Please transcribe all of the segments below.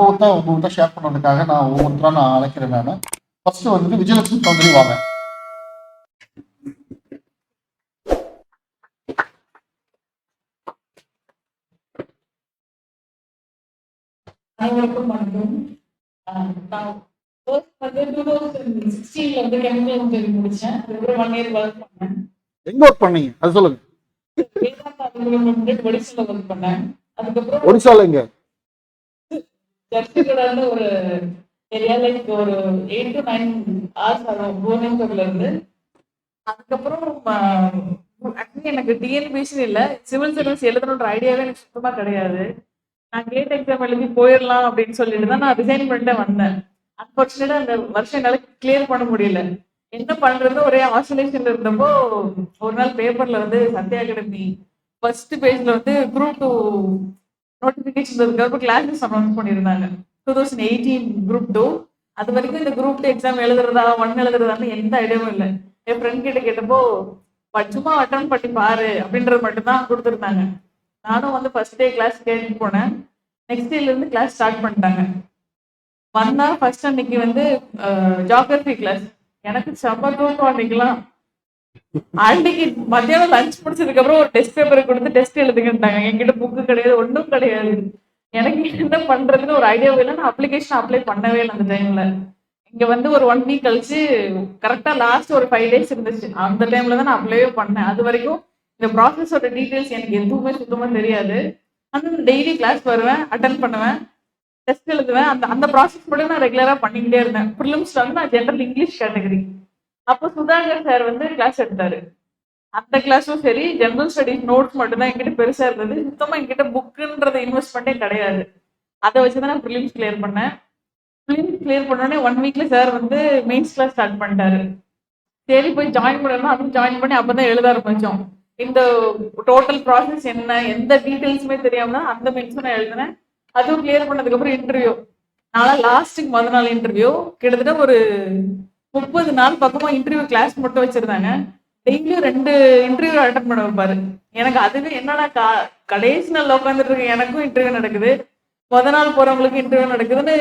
ஒவ்வொருத்தர் ஒவ்வொருத்தர் ஷேர் பண்ணுறதுக்காக நான் ஒவ்வொருத்தராக நான் அழைக்கிறேன் நான். ஃபர்ஸ்ட் வந்து விஜயலட்சுமி சௌந்தரி வாங்க. அனைவருக்கும் வணக்கம். நான் first வந்து டூ தௌசண்ட் சிக்ஸ்டீன்ல வந்து கெமிக்கல் இன்ஜினியரிங் முடிச்சேன். அதுக்கப்புறம் ஒன் இயர் ஒர்க் பண்ணேன். எங்க ஒர்க் பண்ணீங்க? அது சொல்லுங்க. வேதாந்தா அலுவலகம் ஒடிசால ஒர்க் பண்ணேன். அதுக்கப்புறம் ஒடிசால எங்க? சர்ச்சைகளான ஒரு ஏரியா லைக் ஒரு எயிட் டு நைன் ஹவர்ஸ் ஆகும் புவனேஸ்வர்ல இருந்து அதுக்கப்புறம் ஆக்சுவலி எனக்கு டிஎன்பிசி இல்லை சிவில் சர்வீஸ் எழுதணுன்ற ஐடியாவே எனக்கு சுத்தமாக கிடையாது. நான் கேட் எக்ஸாம் எழுதி போயிடலாம் அப்படின்னு சொல்லிட்டு தான் நான் ரிசைன் பண்ணிட்டு வந்தேன். அன்பார்ச்சுனேட்டா அந்த வருஷம் என்னால் கிளியர் பண்ண முடியல. என்ன பண்றது ஒரே ஆசோலேஷன்ல இருந்தப்போ ஒரு நாள் பேப்பர்ல வந்து சத்யா அகாடமி ஃபர்ஸ்ட் பேஜ்ல வந்து குரூப் டூ நோட்டிபிகேஷன் இருக்கிறப்ப கிளாஸஸ் அனௌன்ஸ் பண்ணியிருந்தாங்க. Two thousand eighteen group two அது வரைக்கும் இந்த குரூப் டூ எக்ஸாம் எழுதுறதா ஒன் எழுதுறதான்னு எந்த ஐடியாவும் இல்லை. என் ஃப்ரெண்ட் கிட்ட கேட்டப்போ சும்மா அட்டன் பண்ணி பாரு அப்படின்றது மட்டும்தான் கொடுத்துருந்தாங்க. நானும் வந்து ஃபர்ஸ்ட் டே கிளாஸ் கேட்டு போனேன். நெக்ஸ்ட் டேல இருந்து கிளாஸ் ஸ்டார்ட் பண்ணிட்டாங்க. வந்தா ஃபர்ஸ்ட் அன்னைக்கு வந்து ஜாகிரபி கிளாஸ் எனக்கு செம்ம தூக்கம் அன்னைக்கெல்லாம். அன்னைக்கு மத்தியானம் லஞ்ச் முடிச்சதுக்கு அப்புறம் ஒரு டெஸ்ட் பேப்பர் கொடுத்து டெஸ்ட் எழுதுங்கட்டாங்க என்கிட்ட புக்கு கிடையாது ஒன்றும் கிடையாது. எனக்கு என்ன பண்றதுன்னு ஒரு ஐடியாவே இல்லை நான் அப்ளிகேஷன் அப்ளை பண்ணவே இல்லை அந்த டைம்ல இங்க வந்து ஒரு ஒன் வீக் கழிச்சு கரெக்டா லாஸ்ட் ஒரு ஃபைவ் டேஸ் இருந்துச்சு. அந்த டைம்ல தான் நான் அப்ளைவே பண்ணேன். அது வரைக்கும் இந்த ப்ராசஸோட டீட்டெயில்ஸ் எனக்கு எதுவுமே சுத்தமா தெரியாது. ஆனால் டெய்லி கிளாஸ் வருவேன் அட்டன் பண்ணுவேன் டெஸ்ட் எழுதுவேன். அந்த அந்த ப்ராசஸ் மட்டும் நான் ரெகுலரா பண்ணிக்கிட்டே இருந்தேன். ப்ரிலிம்ஸ்ல வந்து நான் ஜென்ரல் இங்கிலீஷ் கேட்டகரி அப்போ சுதாகர் சார் வந்து கிளாஸ் எடுத்தாரு. அந்த கிளாஸும் சரி ஜென்ரல் ஸ்டடிஸ் நோட்ஸ் மட்டும்தான் என்கிட்ட பெருசா இருந்தது. சுத்தமா என்கிட்ட புக்குன்றத இன்வெஸ்ட்மெண்ட்டே கிடையாது. அதை வச்சுதான் நான் ப்ரிலிம்ஸ் கிளியர் பண்ணேன். ப்ரிலிம்ஸ் கிளியர் பண்ணோடனே ஒன் வீக்ல சார் வந்து மெயின்ஸ் கிளாஸ் ஸ்டார்ட் பண்ணிட்டாரு. சரி போய் ஜாயின் பண்ணணும் அதுவும் ஜாயின் பண்ணி அப்பதான் எழுத ஆரம்பிச்சோம். இந்த டோட்டல் ப்ராசஸ் என்ன எந்த டீட்டெயில்ஸுமே தெரியாம தான் அந்த மெயின்ஸும் நான் எழுதினேன். அதுவும் கிளியர் பண்ணதுக்கு அப்புறம் இன்டர்வியூ நாளா லாஸ்ட்டுக்கு முத நாள் இன்டர்வியூ கிட்டத்தட்ட ஒரு முப்பது நாள் பக்கமா இன்டர்வியூ கிளாஸ் மட்டும் வச்சிருந்தாங்க. டெய்லியும் ரெண்டு இன்டர்வியூ அட்டன் பண்ண வைப்பாரு எனக்கு அதுவே என்னடா கா கடைசி நாள் உட்காந்துட்டு இருக்கு எனக்கும் இன்டர்வியூ நடக்குது. முத நாள் போறவங்களுக்கு இன்டர்வியூ நடக்குதுன்னு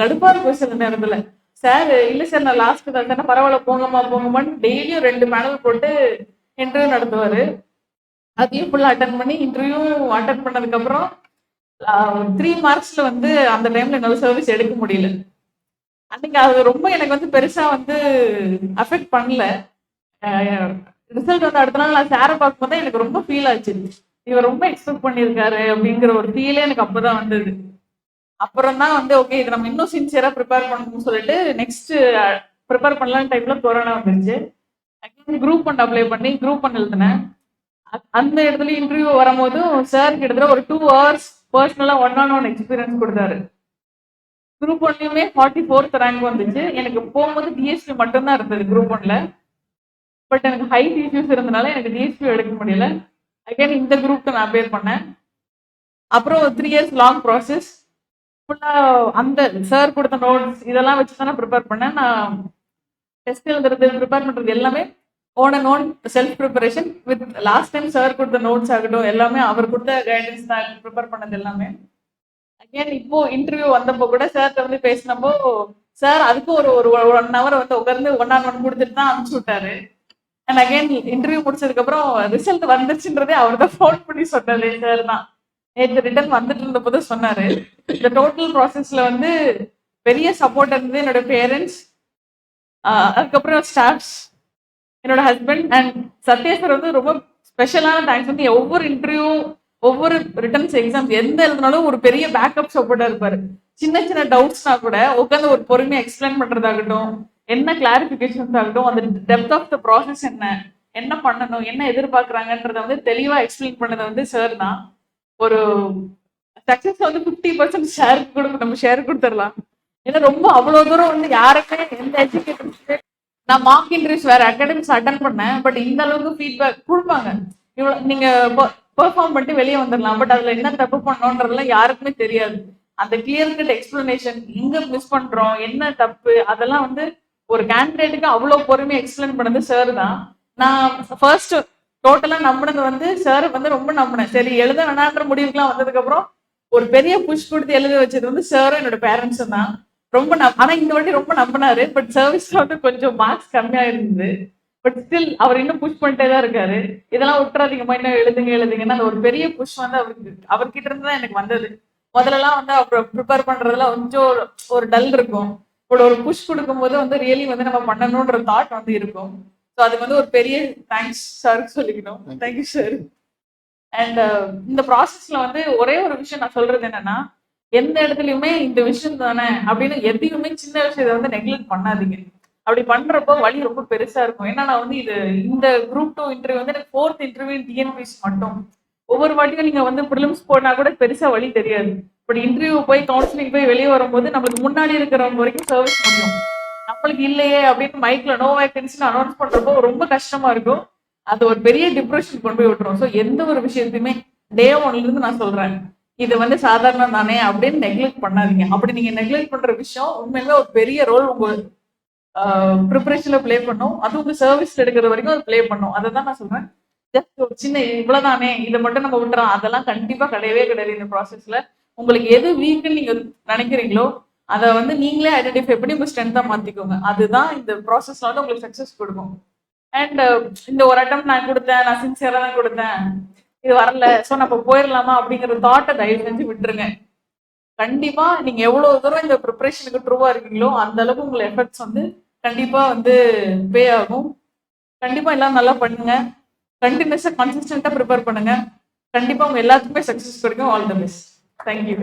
கடுப்பா இருக்கும் சில நேரத்துல. சார் இல்ல சார் நான் லாஸ்ட் தான் பரவாயில்ல போங்கம்மா போங்கம்மான்னு டெய்லியும் ரெண்டு மேனல் போட்டு இன்டர்வியூ நடத்துவாரு. அதையும் ஃபுல்லா அட்டன் பண்ணி இன்டர்வியூ அட்டன் பண்ணதுக்கு அப்புறம் த்ரீ மார்க்ஸ்ல வந்து அந்த டைம்ல என்னால சர்வீஸ் எடுக்க முடியல. அன்னைக்கு அது ரொம்ப எனக்கு வந்து பெருசா வந்து அஃபெக்ட் பண்ணல. ரிசல்ட் வந்து அடுத்த நாள் நான் சேரை பார்க்கும்போது எனக்கு ரொம்ப ஃபீல் ஆச்சு இவர் ரொம்ப எக்ஸ்பெக்ட் பண்ணியிருக்காரு அப்படிங்கிற ஒரு ஃபீலே எனக்கு அப்பதான் வந்தது. அப்புறம் தான் வந்து ஓகே இது நம்ம இன்னும் சின்சியரா ப்ரிப்பேர் பண்ணணும்னு சொல்லிட்டு நெக்ஸ்ட் ப்ரிப்பேர் பண்ணலாம் டைப்ல கொரோனா வந்துருச்சு. குரூப் ஒன் அப்ளை பண்ணி குரூப் ஒன் எழுதினேன். அந்த இடத்துல இன்டர்வியூ வரும்போது சார் கிட்டத்தட்ட ஒரு டூ ஹவர்ஸ் பர்சனலா ஒன் ஆன் ஒன் எக்ஸ்பீரியன்ஸ் கொடுத்தாரு. குரூப் ஒன்லயுமே ஃபார்ட்டி ஃபோர்த் ரேங்க் வந்துச்சு. எனக்கு போகும்போது டிஎஸ்பி மட்டும்தான் இருந்தது குரூப் ஒன்ல. பட் எனக்கு ஹைட் இஷ்யூஸ் இருந்தனால எனக்கு டிஎஸ்பி எடுக்க முடியல. அகைன் இந்த குரூப்க்கு நான் அப்பியர் பண்ணேன். அப்புறம் த்ரீ இயர்ஸ் லாங் ப்ராசஸ் ஃபுல்லாக அந்த சார் கொடுத்த நோட்ஸ் இதெல்லாம் வச்சு தான் நான் ப்ரிப்பேர் பண்ணேன். நான் டெஸ்ட் எழுதுறது ப்ரிப்பேர் பண்ணுறது எல்லாமே own and own self preparation with last time sir கொடுத்த நோட்ஸ் ஆகட்டும் எல்லாமே அவர் கொடுத்த கைடன்ஸ் தான் ப்ரிப்பேர் பண்ணது எல்லாமே. அகேன் இப்போ இன்டர்வியூ வந்தப்போ கூட சார்கிட்ட வந்து பேசினப்போ சார் அதுக்கு ஒரு ஒரு ஒன் ஹவர் வந்து உட்கார்ந்து ஒன் ஆன் ஒன் கொடுத்துட்டு தான் அனுப்பிச்சு விட்டாரு. அண்ட் அகைன் இன்டர்வியூ முடிச்சதுக்கு அப்புறம் ரிசல்ட் வந்துருச்சுன்றதே அவர் தான் ஃபோன் பண்ணி சொன்னது சார் தான். நேற்று ரிட்டர்ன் வந்துட்டு இருந்த போது சொன்னாரு. இந்த டோட்டல் ப்ராசஸ்ல வந்து பெரிய சப்போர்ட் இருந்தது என்னோட பேரண்ட்ஸ் அதுக்கப்புறம் ஸ்டாஃப்ஸ் என்னோட ஹஸ்பண்ட் அண்ட் சத்யா சார் வந்து ரொம்ப ஸ்பெஷலான தேங்க்ஸ் வந்து ஒவ்வொரு இன்டர்வியூ ஒவ்வொரு ரிட்டர்ன்ஸ் எக்ஸாம்ஸ் எந்த எழுதினாலும் ஒரு பெரிய பேக்கப் சப்போர்ட்டா இருப்பாரு. சின்ன சின்ன டவுட்ஸ்னா கூட உட்காந்து ஒரு பொறுமையை எக்ஸ்பிளைன் பண்றதாகட்டும் என்ன கிளாரிபிகேஷன்ஸ் ஆகட்டும் அந்த டெப்த் ஆஃப் த ப்ராசஸ் என்ன என்ன பண்ணணும் என்ன எதிர்பார்க்கறாங்கன்றத வந்து தெளிவா எக்ஸ்பிளைன் பண்ணது வந்து சார் தான். ஒரு சக்சஸ் வந்து ஃபிஃப்டி பர்சன்ட் ஷேர் கொடுக்கும் நம்ம ஷேர் கொடுத்துடலாம். ஏன்னா ரொம்ப அவ்வளவு தூரம் வந்து யாருக்குமே எந்த எஜுகேட்டர் நான் மார்க் இன்டர்வியூஸ் வேற அகாடமிக்ஸ் அட்டன் பண்ணேன் பட் இந்த அளவுக்கு ஃபீட்பேக் கொடுப்பாங்க. இவ்வளவு நீங்க பெர்ஃபார்ம் பண்ணிட்டு வெளியே வந்துடலாம். பட் அதுல என்ன தப்பு பண்ணோன்றதெல்லாம் யாருக்குமே தெரியாது. அந்த கிளியர் கட் எக்ஸ்பிளனேஷன் எங்க மிஸ் பண்றோம் என்ன தப்பு அதெல்லாம் வந்து ஒரு கேண்டிடேட்டுக்கு அவ்வளவு பொறுமையா எக்ஸ்பிளைன் பண்ணது சார் தான். நான் ஃபர்ஸ்ட் டோட்டலா நம்பினது வந்து சார் வந்து ரொம்ப நம்பினேன். சரி எழுத வேணான்ற முடிவுக்குலாம் வந்ததுக்கு அப்புறம் ஒரு பெரிய புஷ் கொடுத்து எழுத வச்சது வந்து சாரும் என்னோட பேரண்ட்ஸும் தான். ரொம்ப நம் ஆனா இந்த வாட்டி ரொம்ப நம்பினாரு. பட் சர்வீஸ்ல வந்து கொஞ்சம் மார்க்ஸ் கம்மியா இருந்தது. பட் ஸ்டில் அவர் இன்னும் புஷ் பண்ணிட்டே தான் இருக்காரு. இதெல்லாம் விட்டுறாதீங்கம்மா இன்னும் எழுதுங்க எழுதுங்கன்னா அந்த ஒரு பெரிய புஷ் வந்து அவருக்கு அவர்கிட்ட இருந்து தான் எனக்கு வந்தது. முதல்லலாம் வந்து அப்புறம் ப்ரிப்பேர் பண்றதுல கொஞ்சம் ஒரு- டல் இருக்கும். பட் ஒரு புஷ் கொடுக்கும்போது வந்து ரியலி வந்து நம்ம பண்ணணுன்ற தாட் வந்து இருக்கும். ஸோ அதுக்கு வந்து ஒரு பெரிய தேங்க்ஸ் சாருக்கு சொல்லிக்கணும். தேங்க்யூ சார் அண்ட் இந்த ப்ராசஸ்ல வந்து ஒரே ஒரு விஷயம் நான் சொல்றது என்னன்னா எந்த இடத்துலயுமே இந்த விஷயம் தானே அப்படின்னு எதையுமே சின்ன விஷயத்தை வந்து நெக்லெக்ட் பண்ணாதீங்க. அப்படி பண்றப்போ வழி ரொம்ப பெருசா இருக்கும். ஏன்னா நான் வந்து இது இந்த குரூப் டூ இன்டர்வியூ வந்து எனக்கு ஃபோர்த் இன்டர்வியூ டிஎன்பிஎஸ் மட்டும். ஒவ்வொரு வாட்டியும் நீங்க வந்து ப்ரிலிம்ஸ் போனா கூட பெருசா வழி தெரியாது. பட் இன்டர்வியூ போய் கவுன்சிலிங் போய் வெளியே வரும்போது நம்மளுக்கு முன்னாடி இருக்கிறவங்க வரைக்கும் சர்வீஸ் முடியும். நம்மளுக்கு இல்லையே அப்படின்னு மைக்ல நோ வேகன்சின்னு அனௌன்ஸ் பண்றப்போ ரொம்ப கஷ்டமா இருக்கும். அது ஒரு பெரிய டிப்ரெஷன் கொண்டு போய் விட்டுரும். ஸோ எந்த ஒரு விஷயத்தையுமே டே ஒன்ல இருந்து நான் சொல்றேன். இது வந்து சாதாரணம் தானே அப்படின்னு நெக்லெக்ட் பண்ணாதீங்க. அப்படி நீங்க நெக்லெக்ட் பண்ற விஷயம் உண்மையில ஒரு பெரிய ரோல் உங்க ப்ரிப்பரேஷன்ல பிளே பண்ணும். அது வந்து சர்வீஸ்ல எடுக்கிற வரைக்கும் அது ப்ளே பண்ணும். அதை தான் நான் சொல்றேன். ஜஸ்ட் ஒரு சின்ன இவ்வளவுதானே இதை மட்டும் நம்ம விட்டுறோம். அதெல்லாம் கண்டிப்பா கிடையவே கிடையாது இந்த ப்ராசஸ்ல உங்களுக்கு எது வீக்குன்னு நீங்க நினைக்கிறீங்களோ அதை வந்து நீங்களே ஐடென்டிஃபை பண்ணி உங்க ஸ்ட்ரென்த்தா மாத்திக்கோங்க. அதுதான் இந்த ப்ராசஸ்ல வந்து உங்களுக்கு சக்சஸ் கொடுக்கும். அண்ட் இந்த ஒரு அட்டம் நான் கொடுத்தேன் நான் சின்சியரா தான் கொடுத்தேன். இது வரல ஸோ நம்ம போயிடலாமா அப்படிங்கிற தாட்டை தயவு செஞ்சு விட்டுருங்க. கண்டிப்பா நீங்க எவ்வளவு தூரம் இந்த ப்ரிப்பரேஷனுக்கு ட்ரூவா இருக்கீங்களோ அந்த அளவுக்கு உங்களை எஃபெக்ட்ஸ் வந்து கண்டிப்பா வந்து பே ஆகும். கண்டிப்பா எல்லாம் நல்லா பண்ணுங்க. கண்டினியூஸா கன்சிஸ்டன்டா ப்ரிப்பேர் பண்ணுங்க. கண்டிப்பா உங்க எல்லாத்துக்குமே சக்சஸ் கிடைக்கும். All the best thank you